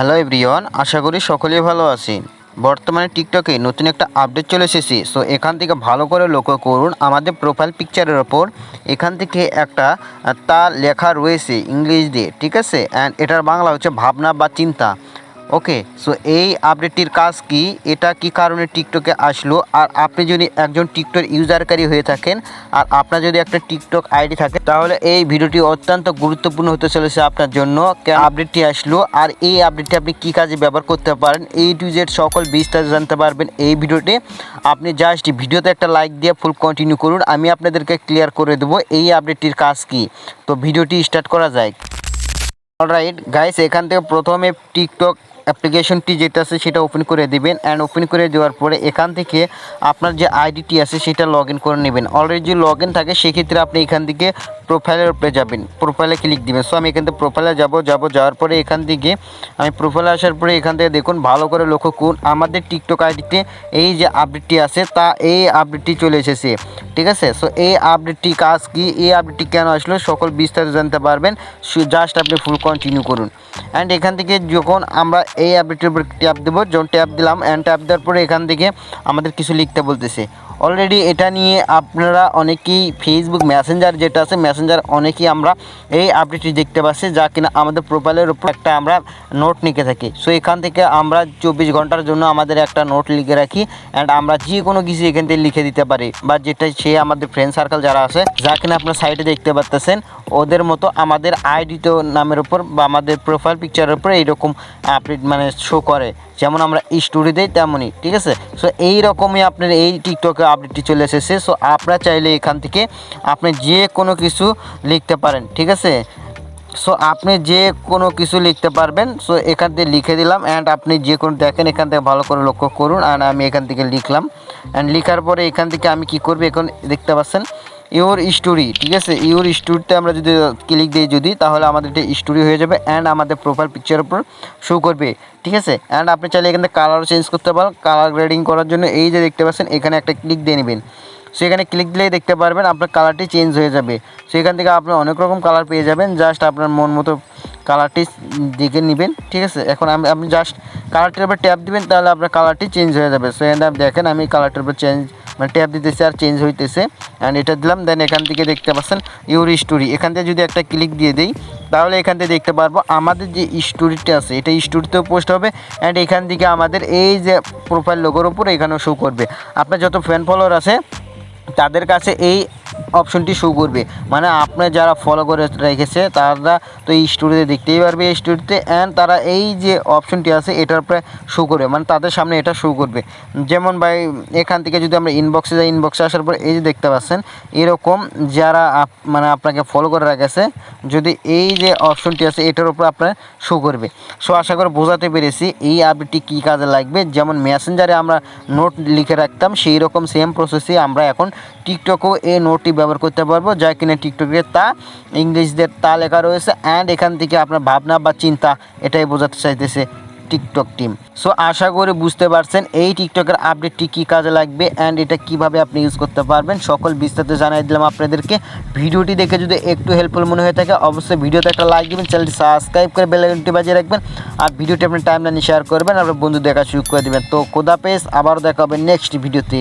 Hello everyone আশা করি সকলেই ভালো আছি। বর্তমানে টিকটকে নতুন একটা আপডেট চলে এসেছি। সো এখান থেকে ভালো করে লক্ষ্য করুন। আমাদের প্রোফাইল পিকচারের ওপর এখান থেকে একটা তা লেখা রয়েছে ইংলিশ দিয়ে ঠিক আছে? অ্যান্ড এটার বাংলা হচ্ছে ভাবনা বা চিন্তা। ওকে সো এই আপডেটটির কাজ কি? এটা কি কারণে টিকটকে আসলো? আর আপনি যদি একজন টিকটক ইউজারকারী হয়ে থাকেন, আর আপনার যদি একটা টিকটক আইডি থাকে, তাহলে এই ভিডিওটি অত্যন্ত গুরুত্বপূর্ণ হতে চলেছে আপনার জন্য। আপডেটটি আসলো? আর এই আপডেটটি আপনি কি কাজে ব্যবহার করতে পারেন? এই টু জেড সকল বিস্তারিত জানতে পারবেন এই ভিডিওতে। আপনি জাস্ট ভিডিওতে একটা লাইক দিয়ে ফুল কন্টিনিউ করুন। আমি আপনাদেরকে ক্লিয়ার করে দেবো এই আপডেটটির কাজ কি। তো ভিডিওটি স্টার্ট করা যায় অলরাইট গাইস এখান থেকে প্রথমে টিকটক অ্যাপ্লিকেশনটি যেটা আছে সেটা ওপেন করে দিবেন অ্যান্ড ওপেন করে দেওয়ার পরে এখান থেকে আপনার যে আইডিটি আছে সেটা লগ করে নেবেন। অলরেডি যদি লগ থাকে সেক্ষেত্রে আপনি এখান থেকে প্রোফাইলের উপরে যাবেন। প্রোফাইলে ক্লিক দিবেন। সো আমি এখান থেকে প্রোফাইলে যাব যাব, যাওয়ার পরে এখান থেকে আমি প্রোফাইলে আসার পরে এখান থেকে দেখুন, ভালো করে লক্ষ্য করুন, আমাদের টিকটক আইডিতে এই যে আপডেটটি আছে, তা এই আপডেটটি চলে এসেছে। ঠিক আছে? সো এই আপডেটটি কাজ কি? এই আপডেটটি কেন আসলো? সকল বিস্তারিত জানতে পারবেন। জাস্ট আপনি ফুল কন্টিনিউ করুন। অ্যান্ড এখান থেকে যখন আমরা এই আপডেটের উপর ট্যাপ দেবো, যখন ট্যাপ দিলাম অ্যান্ড ট্যাপ দেওয়ার পরে এখান থেকে আমাদের কিছু লিখতে বলতেছে। অলরেডি এটা নিয়ে আপনারা অনেকেই ফেসবুক মেসেঞ্জার যেটা আছে মেসেঞ্জার অনেকেই আমরা এই আপডেটটি দেখতে পাচ্ছি, যা কিনা আমাদের প্রোফাইলের উপর একটা আমরা নোট লিখে থাকি। সো এখান থেকে আমরা চব্বিশ ঘণ্টার জন্য আমাদের একটা নোট লিখে রাখি অ্যান্ড আমরা যে কোনো কিছু এখান থেকে লিখে দিতে পারি বা যেটা সে আমাদের ফ্রেন্ড সার্কেল যারা আছে, যা কিনা আপনার সাইটে দেখতে পাচ্তেছেন, ওদের মতো আমাদের আইডি তো নামের উপর বা আমাদের প্রোফাইল পিকচারের উপর এইরকম আপডেট মানে শো করে। যেমন আমরা স্টোরি দিই তেমনই, ঠিক আছে? সো এই রকমই আপনার এই টিকটকে আপডেটটি চলে এসেছে। সো আপনারা চাইলে এখান থেকে আপনি যে কোনো কিছু লিখতে পারেন, ঠিক আছে? সো আপনি যে কোনো কিছু লিখতে পারবেন। সো এখান থেকে লিখে দিলাম অ্যান্ড আপনি যে কোনো দেখেন, এখান থেকে ভালো করে লক্ষ্য করুন। অ্যান্ড আমি এখান থেকে লিখলাম। অ্যান্ড লিখার পরে এখান থেকে আমি কি করব? এখন দেখতে পাচ্ছেন ইওর স্টোরি, ঠিক আছে? ইওর স্টোরিতে আমরা যদি ক্লিক দিই যদি, তাহলে আমাদের এটা স্টোরি হয়ে যাবে অ্যান্ড আমাদের প্রোফাইল পিকচারের উপর শো করবে, ঠিক আছে? অ্যান্ড আপনি চাইলে এখান কালার চেঞ্জ করতে পারেন কালার গ্রেডিং করার জন্য এই যে দেখতে পাচ্ছেন, এখানে একটা ক্লিক দিয়ে নেবেন। সো এখানে ক্লিক দিলেই দেখতে পারবেন আপনার কালারটি চেঞ্জ হয়ে যাবে। সো এখান থেকে আপনি অনেক রকম কালার পেয়ে যাবেন জাস্ট আপনার মন মতো কালারটি দেখে নেবেন, ঠিক আছে? এখন আমি, আপনি জাস্ট কালারটির উপর ট্যাপ দিবেন, তাহলে আপনার কালারটি চেঞ্জ হয়ে যাবে। সো এখানে দেখেন, আমি কালারটির উপর চেঞ্জ মানে ট্যাপ দিতেছে আর চেঞ্জ হইতেছে। অ্যান্ড এটা দিলাম দেন এখান থেকে দেখতে পাচ্ছেন ইউর স্টোরি এখান থেকে যদি একটা ক্লিক দিয়ে দিই, তাহলে এখান থেকে দেখতে পারব আমাদের যে স্টোরিটা আছে, এটা স্টোরিতেও পোস্ট হবে অ্যান্ড এখান থেকে আমাদের এই যে প্রোফাইল লোগোর উপর এখানেও শো করবে। আপনার যত ফ্যান ফলোয়ার আছে, তাদের কাছে এই অপশনটি শো করবে। মানে আপনার যারা ফলো করে রেখেছে, তারা তো এই স্টোরিতে দেখতেই পারবে, এই স্টোরিতে অ্যান্ড তারা এই যে অপশনটি আছে, এটার উপরে শো করবে। মানে তাদের সামনে এটা শো করবে। যেমন ভাই, এখান থেকে যদি আমরা ইনবক্সে যাই ইনবক্সে আসার পর এই যে দেখতে পাচ্ছেন, এরকম যারা মানে আপনাকে ফলো করে রেখেছে, যদি এই যে অপশনটি আছে, এটার উপর আপনার শো করবে। সো আশা করে বোঝাতে পেরেছি এই আপডেটটি কী কাজে লাগবে। যেমন মেসেঞ্জারে আমরা নোট লিখে রাখতাম, সেই রকম সেম প্রসেসে আমরা এখন টিকটকেও এই নোটটি ব্যবহার করতে পারব, যা কিনা টিকটকে তা ইংলিশদের তা লেখা রয়েছে অ্যান্ড এখান থেকে আপনার ভাবনা বা চিন্তা, এটাই বোঝাতে চাইতেছে টিকটক টিম সো আশা করি বুঝতে পারছেন, এই টিকটকের আপডেটটি কী কাজে লাগবে অ্যান্ড এটা কীভাবে আপনি ইউজ করতে পারবেন, সকল বিস্তারিত জানাই দিলাম আপনাদেরকে। ভিডিওটি দেখে যদি একটু হেল্পফুল মনে হয়ে থাকে, অবশ্যই ভিডিওতে একটা লাইক দিবেন চ্যানেলটি সাবস্ক্রাইব করে বেল আইকনটি বাজিয়ে রাখবেন, আর ভিডিওটি আপনি টাইম লাইনে শেয়ার করবেন, আপনার বন্ধু দেখা শুরু করে দেবেন। তো কোদা পেস আবারও দেখা হবে নেক্সট ভিডিওতে